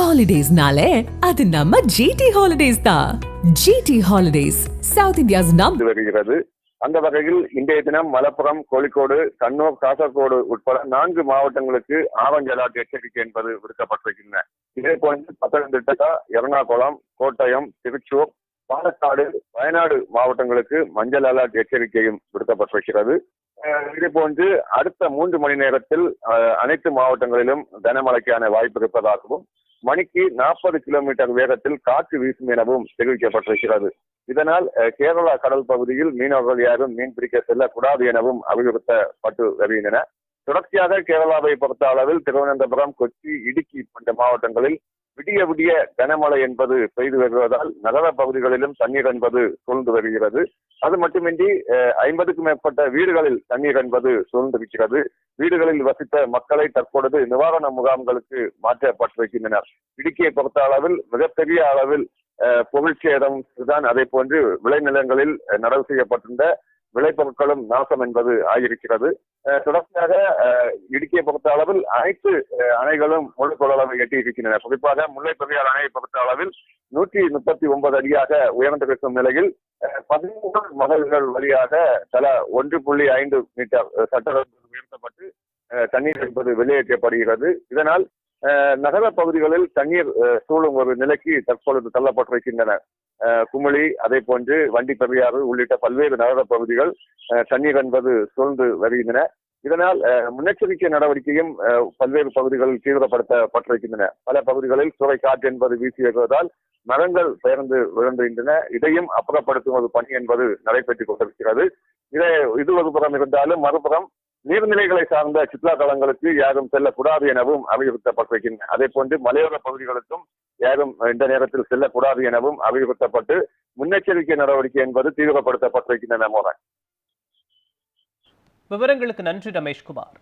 ஹாலிடேஸ்னாலே அது நம்ம ஜிடி ஹாலிடேஸ் தான் ஜிடி ஹாலிடேஸ் சவுத் இந்தியாஸ் நாம் வருகிறது. அந்த வகையில் இன்றைய தினம் மலப்புரம் கோழிக்கோடு கண்ணூர் காசர்கோடு உட்பட நான்கு மாவட்டங்களுக்கு ஆரஞ்சு அலர்ட் எச்சரிக்கை என்பது விடுக்கப்பட்டிருக்கின்றன. இதே போன்று பத்தனந்திட்டா எர்ணாகுளம் கோட்டயம் திருச்சூர் பாலக்காடு வயநாடு மாவட்டங்களுக்கு மஞ்சள் அலர்ட் எச்சரிக்கையும் விடுக்கப்பட்டிருக்கிறது. அஹ் இதே போன்று அடுத்த மூன்று மணி நேரத்தில் அனைத்து மாவட்டங்களிலும் கனமழைக்கான வாய்ப்பு இருப்பதாகவும் மணிக்கு நாற்பது கிலோமீட்டர் வேகத்தில் காற்று வீசும் எனவும் தெரிவிக்கப்பட்டிருக்கிறது. இதனால் கேரளா கடல் பகுதியில் மீனவர்கள் யாரும் மீன் பிடிக்க செல்லக்கூடாது எனவும் அறிவுறுத்தப்பட்டு வருகின்றன. தொடர்ச்சியாக கேரளாவை பொறுத்த அளவில் திருவனந்தபுரம் கொச்சி இடுக்கி போன்ற மாவட்டங்களில் விடிய விடிய கனமழை என்பது பெய்து வருவதால் நகர பகுதிகளிலும் தண்ணீர் என்பது சூழ்ந்து வருகிறது. அது மட்டுமின்றி அஹ், ஐம்பதுக்கும் மேற்பட்ட வீடுகளில் தண்ணீர் என்பது சூழ்ந்திருக்கிறது. வீடுகளில் வசித்த மக்களை தற்பொழுது நிவாரண முகாம்களுக்கு மாற்றப்பட்டிருக்கின்றனர். இடுக்கியை பொறுத்த அளவில் மிகப்பெரிய அளவில் புகழ்ச்சேதம் பொருள் சேதம் தான் அதே போன்று விளைநிலங்களில் நடவு செய்யப்பட்டிருந்த விளைபொருட்களும் நாசம் என்பது ஆகியிருக்கிறது. தொடர்ச்சியாக இடுக்கியை பொறுத்த அளவில் அனைத்து அணைகளும் முழு கொள்ளளவை எட்டியிருக்கின்றன. குறிப்பாக முல்லை பெரியார் அணையை பொறுத்த அளவில் நூற்றி முப்பத்தி ஒன்பது அடியாக உயர்ந்திருக்கும் நிலையில் பதிமூன்று மகள்கள் வழியாக தலா ஒன்று புள்ளி ஐந்து மீட்டர் அஹ், உயர்த்தப்பட்டு தண்ணீர் என்பது வெளியேற்றப்படுகிறது. இதனால் நகர பகுதிகளில் தண்ணீர் சூழும் ஒரு நிலைக்கு தற்பொழுது தள்ளப்பட்டிருக்கின்றன. குமிழி அதே போன்று வண்டி பெரியாறு உள்ளிட்ட பல்வேறு நகர பகுதிகள் தண்ணீர் என்பது சூழ்ந்து வருகின்றன. இதனால் முன்னெச்சரிக்கை நடவடிக்கையும் அஹ், பல்வேறு பகுதிகளில் தீவிரப்படுத்தப்பட்டிருக்கின்றன. பல பகுதிகளில் சுவை காற்று என்பது வீசி வருவதால் மரங்கள் பெயர்ந்து விழுந்துகின்றன. இதையும் அப்புறப்படுத்தும் ஒரு பணி என்பது நடைபெற்றுக் கொண்டிருக்கிறது. இதை இது ஒரு புறம் இருந்தாலும் மறுபுறம் நீர்நிலைகளை சார்ந்த சுற்றுலா தலங்களுக்கு யாரும் செல்லக்கூடாது எனவும் அறிவுறுத்தப்பட்டிருக்கின்றன அதே போன்று மலையோர பகுதிகளுக்கும் யாரும் இந்த நேரத்தில் செல்லக்கூடாது எனவும் அறிவுறுத்தப்பட்டு முன்னெச்சரிக்கை நடவடிக்கை என்பது தீவிரப்படுத்தப்பட்டிருக்கின்றன மோகன். விவரங்களுக்கு நன்றி ரமேஷ்குமார்.